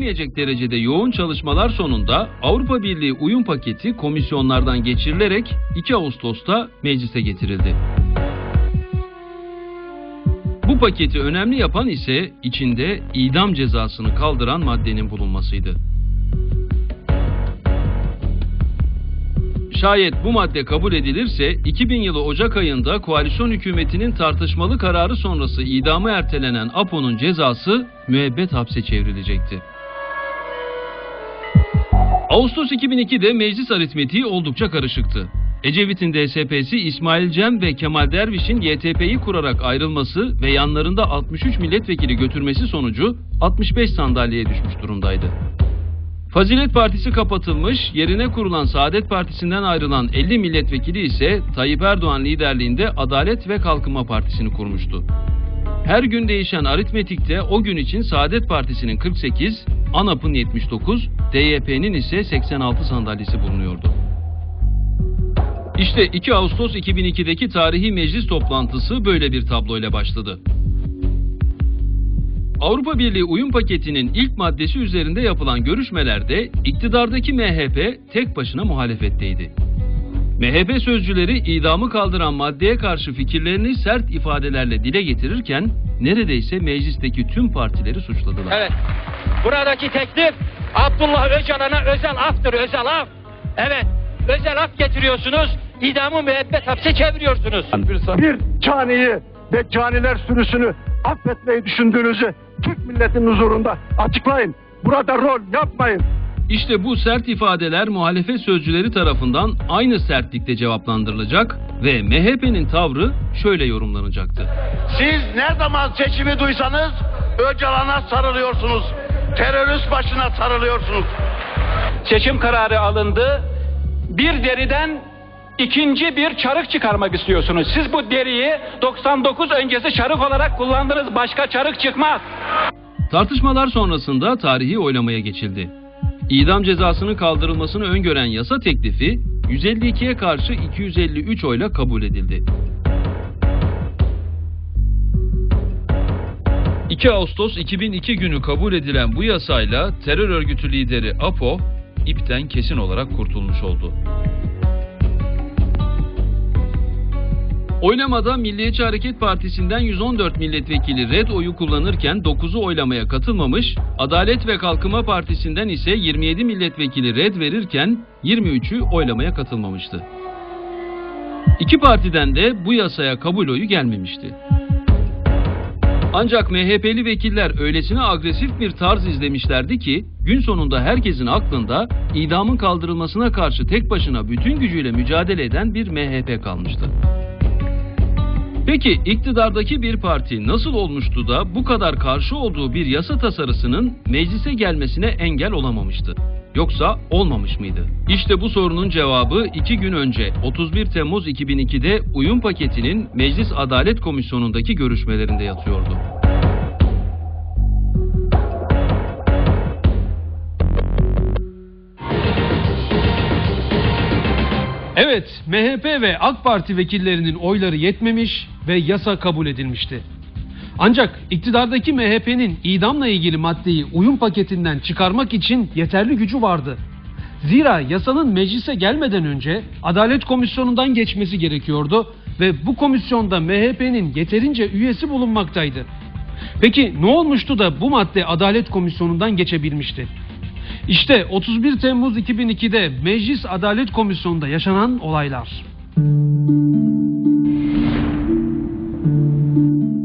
Yetmeyecek derecede yoğun çalışmalar sonunda Avrupa Birliği uyum paketi komisyonlardan geçirilerek 2 Ağustos'ta meclise getirildi. Bu paketi önemli yapan ise içinde idam cezasını kaldıran maddenin bulunmasıydı. Şayet bu madde kabul edilirse 2000 yılı Ocak ayında koalisyon hükümetinin tartışmalı kararı sonrası idamı ertelenen APO'nun cezası müebbet hapse çevrilecekti. Ağustos 2002'de meclis aritmetiği oldukça karışıktı. Ecevit'in DSP'si İsmail Cem ve Kemal Derviş'in YTP'yi kurarak ayrılması ve yanlarında 63 milletvekili götürmesi sonucu 65 sandalyeye düşmüş durumdaydı. Fazilet Partisi kapatılmış, yerine kurulan Saadet Partisi'nden ayrılan 50 milletvekili ise Tayyip Erdoğan liderliğinde Adalet ve Kalkınma Partisi'ni kurmuştu. Her gün değişen aritmetikte o gün için Saadet Partisi'nin 48, ANAP'ın 79, DYP'nin ise 86 sandalyesi bulunuyordu. İşte 2 Ağustos 2002'deki tarihi meclis toplantısı böyle bir tabloyla başladı. Avrupa Birliği uyum paketinin ilk maddesi üzerinde yapılan görüşmelerde iktidardaki MHP tek başına muhalefetteydi. MHP sözcüleri idamı kaldıran maddeye karşı fikirlerini sert ifadelerle dile getirirken neredeyse meclisteki tüm partileri suçladılar. Evet. Buradaki teklif Abdullah Öcalan'a özel aftır, özel af. Evet. Özel af getiriyorsunuz. idamı müebbet hapse çeviriyorsunuz. bir caniyi ve caniler sürüsünü affetmeyi düşündüğünüzü Türk milletinin huzurunda açıklayın. Burada rol yapmayın. İşte bu sert ifadeler muhalefet sözcüleri tarafından aynı sertlikte cevaplandırılacak ve MHP'nin tavrı şöyle yorumlanacaktı. Siz ne zaman seçimi duysanız Öcalan'a sarılıyorsunuz. Terörist başına sarılıyorsunuz. Seçim kararı alındı. Bir deriden ikinci bir çarık çıkarmak istiyorsunuz. Siz bu deriyi 99 öncesi çarık olarak kullandınız. Başka çarık çıkmaz. Tartışmalar sonrasında tarihi oylamaya geçildi. İdam cezasının kaldırılmasını öngören yasa teklifi 152'ye karşı 253 oyla kabul edildi. 2 Ağustos 2002 günü kabul edilen bu yasayla terör örgütü lideri APO ipten kesin olarak kurtulmuş oldu. Oylamada Milliyetçi Hareket Partisi'nden 114 milletvekili red oyu kullanırken 9'u oylamaya katılmamış, Adalet ve Kalkınma Partisi'nden ise 27 milletvekili red verirken 23'ü oylamaya katılmamıştı. İki partiden de bu yasaya kabul oyu gelmemişti. Ancak MHP'li vekiller öylesine agresif bir tarz izlemişlerdi ki gün sonunda herkesin aklında idamın kaldırılmasına karşı tek başına bütün gücüyle mücadele eden bir MHP kalmıştı. Peki iktidardaki bir parti nasıl olmuştu da bu kadar karşı olduğu bir yasa tasarısının meclise gelmesine engel olamamıştı? Yoksa olmamış mıydı? İşte bu sorunun cevabı iki gün önce 31 Temmuz 2002'de uyum paketinin Meclis Adalet Komisyonu'ndaki görüşmelerinde yatıyordu. Evet, MHP ve AK Parti vekillerinin oyları yetmemiş ve yasa kabul edilmişti. Ancak iktidardaki MHP'nin idamla ilgili maddeyi uyum paketinden çıkarmak için yeterli gücü vardı. Zira yasanın meclise gelmeden önce Adalet Komisyonu'ndan geçmesi gerekiyordu ve bu komisyonda MHP'nin yeterince üyesi bulunmaktaydı. Peki ne olmuştu da bu madde Adalet Komisyonu'ndan geçebilmişti? İşte 31 Temmuz 2002'de Meclis Adalet Komisyonu'nda yaşanan olaylar.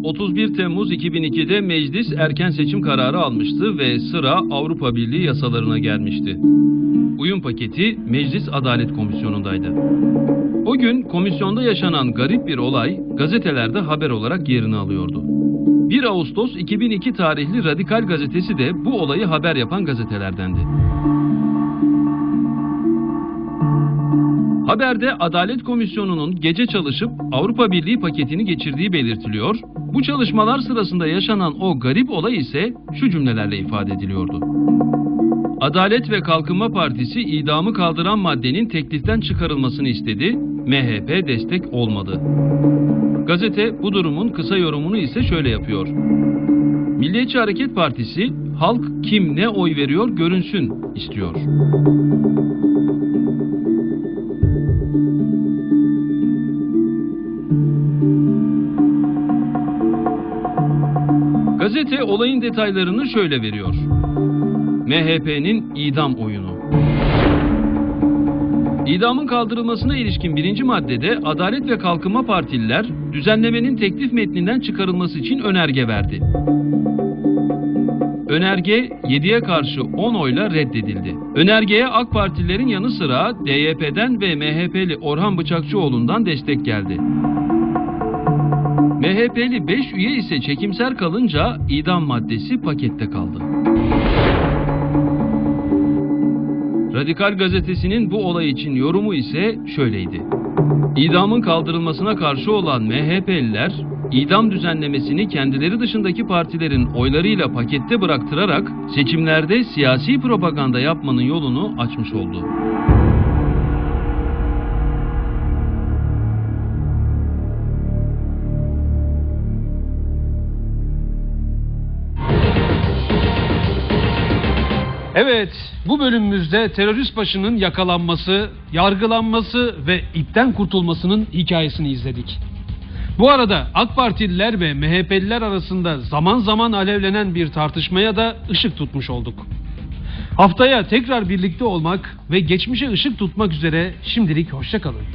31 Temmuz 2002'de meclis erken seçim kararı almıştı ve sıra Avrupa Birliği yasalarına gelmişti. Uyum paketi Meclis Adalet Komisyonu'ndaydı. O gün komisyonda yaşanan garip bir olay gazetelerde haber olarak yerini alıyordu. 1 Ağustos 2002 tarihli Radikal gazetesi de bu olayı haber yapan gazetelerdendi. Haberde Adalet Komisyonu'nun gece çalışıp Avrupa Birliği paketini geçirdiği belirtiliyor. Bu çalışmalar sırasında yaşanan o garip olay ise şu cümlelerle ifade ediliyordu. Adalet ve Kalkınma Partisi idamı kaldıran maddenin tekliften çıkarılmasını istedi. MHP destek olmadı. Gazete bu durumun kısa yorumunu ise şöyle yapıyor. Milliyetçi Hareket Partisi halk kim ne oy veriyor görünsün istiyor. Gazete olayın detaylarını şöyle veriyor. MHP'nin idam oyunu. İdamın kaldırılmasına ilişkin birinci maddede Adalet ve Kalkınma Partililer düzenlemenin teklif metninden çıkarılması için önerge verdi. Önerge 7'ye karşı 10 oyla reddedildi. Önergeye AK Partililerin yanı sıra DYP'den ve MHP'li Orhan Bıçakçıoğlu'ndan destek geldi. MHP'li 5 üye ise çekimser kalınca idam maddesi pakette kaldı. Radikal gazetesinin bu olay için yorumu ise şöyleydi. İdamın kaldırılmasına karşı olan MHP'liler, idam düzenlemesini kendileri dışındaki partilerin oylarıyla pakette bıraktırarak seçimlerde siyasi propaganda yapmanın yolunu açmış oldu. Evet, bu bölümümüzde terörist başının yakalanması, yargılanması ve ipten kurtulmasının hikayesini izledik. Bu arada AK Partililer ve MHP'liler arasında zaman zaman alevlenen bir tartışmaya da ışık tutmuş olduk. Haftaya tekrar birlikte olmak ve geçmişe ışık tutmak üzere şimdilik hoşçakalın.